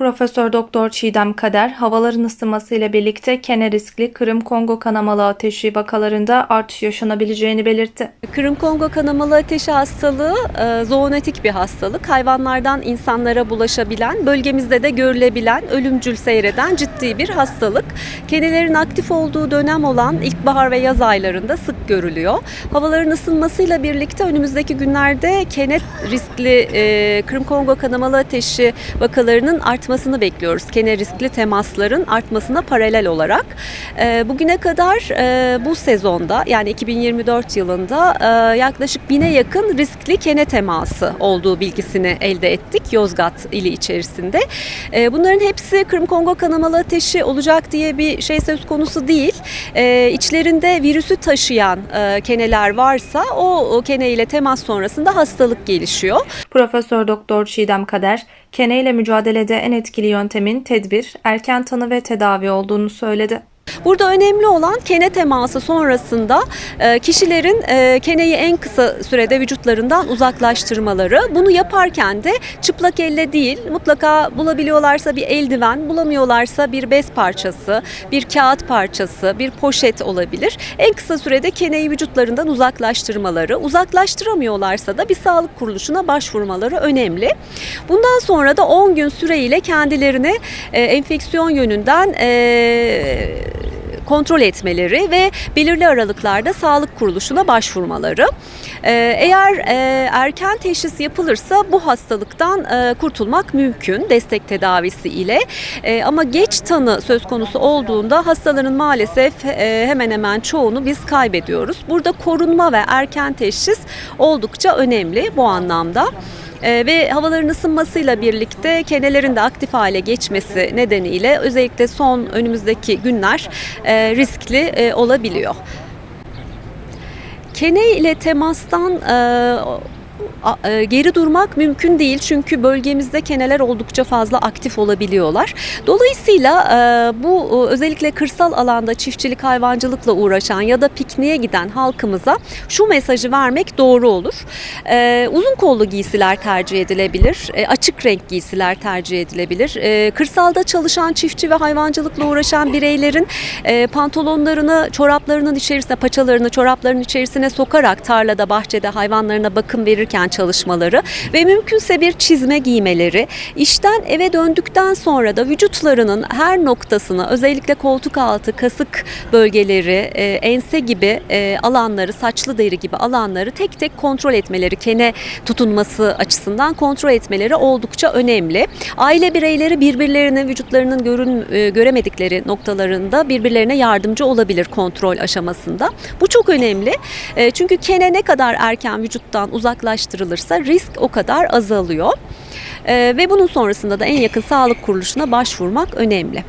Profesör Doktor Çiğdem Kader, havaların ısınması ile birlikte kene riskli Kırım-Kongo kanamalı ateşi vakalarında artış yaşanabileceğini belirtti. Kırım-Kongo kanamalı ateşi hastalığı e, zoonotik bir hastalık. Hayvanlardan insanlara bulaşabilen, bölgemizde de görülebilen, ölümcül seyreden ciddi bir hastalık. Kenelerin aktif olduğu dönem olan ilkbahar ve yaz aylarında sık görülüyor. Havaların ısınmasıyla birlikte önümüzdeki günlerde kene riskli e, Kırım-Kongo kanamalı ateşi vakalarının artmasını bekliyoruz. Kene riskli temasların artmasına paralel olarak. E, bugüne kadar e, bu sezonda yani 2024 yılında e, yaklaşık bine yakın riskli kene teması olduğu bilgisini elde ettik Yozgat ili içerisinde. E, bunların hepsi Kırım-Kongo kanamalı ateşi olacak diye bir şey söz konusu değil. E, içlerinde virüsü taşıyan e, keneler varsa o, o kene ile temas sonrasında hastalık gelişiyor. Profesör Doktor Çiğdem Kader, kene ile mücadelede en etkili yöntemin tedbir, erken tanı ve tedavi olduğunu söyledi. Burada önemli olan kene teması sonrasında e, kişilerin e, keneyi en kısa sürede vücutlarından uzaklaştırmaları. Bunu yaparken de çıplak elle değil mutlaka bulabiliyorlarsa bir eldiven, bulamıyorlarsa bir bez parçası, bir kağıt parçası, bir poşet olabilir. En kısa sürede keneyi vücutlarından uzaklaştırmaları. Uzaklaştıramıyorlarsa da bir sağlık kuruluşuna başvurmaları önemli. Bundan sonra da 10 gün süreyle kendilerini e, enfeksiyon yönünden kontrol etmeleri ve belirli aralıklarda sağlık kuruluşuna başvurmaları. Ee, Eğer e, erken teşhis yapılırsa bu hastalıktan e, kurtulmak mümkün destek tedavisi ile. E, Ama geç tanı söz konusu olduğunda hastaların maalesef hemen hemen çoğunu biz kaybediyoruz. Burada korunma ve erken teşhis oldukça önemli bu anlamda. Ee, ve havaların ısınmasıyla birlikte kenelerin de aktif hale geçmesi nedeniyle özellikle son önümüzdeki günler e, riskli e, olabiliyor. Kene ile temastan e, geri durmak mümkün değil çünkü bölgemizde keneler oldukça fazla aktif olabiliyorlar. Dolayısıyla e, bu e, özellikle kırsal alanda çiftçilik hayvancılıkla uğraşan ya da pikniğe giden halkımıza şu mesajı vermek doğru olur. E, Uzun kollu giysiler tercih edilebilir, e, açık renk giysiler tercih edilebilir. E, Kırsalda çalışan çiftçi ve hayvancılıkla uğraşan bireylerin e, pantolonlarını çoraplarının içerisine, paçalarını çoraplarının içerisine sokarak tarlada, bahçede hayvanlarına bakım verirken çalışmaları ve mümkünse bir çizme giymeleri, işten eve döndükten sonra da vücutlarının her noktasına özellikle koltuk altı, kasık bölgeleri, e, ense gibi e, alanları, saçlı deri gibi alanları tek tek kontrol etmeleri, kene tutunması açısından kontrol etmeleri oldukça önemli. Aile bireyleri birbirlerine vücutlarının görün, e, göremedikleri noktalarında birbirlerine yardımcı olabilir kontrol aşamasında. Bu çok önemli. E, çünkü kene ne kadar erken vücuttan uzaklaştırılırsa risk o kadar azalıyor. E, ve bunun sonrasında da en yakın sağlık kuruluşuna başvurmak önemli.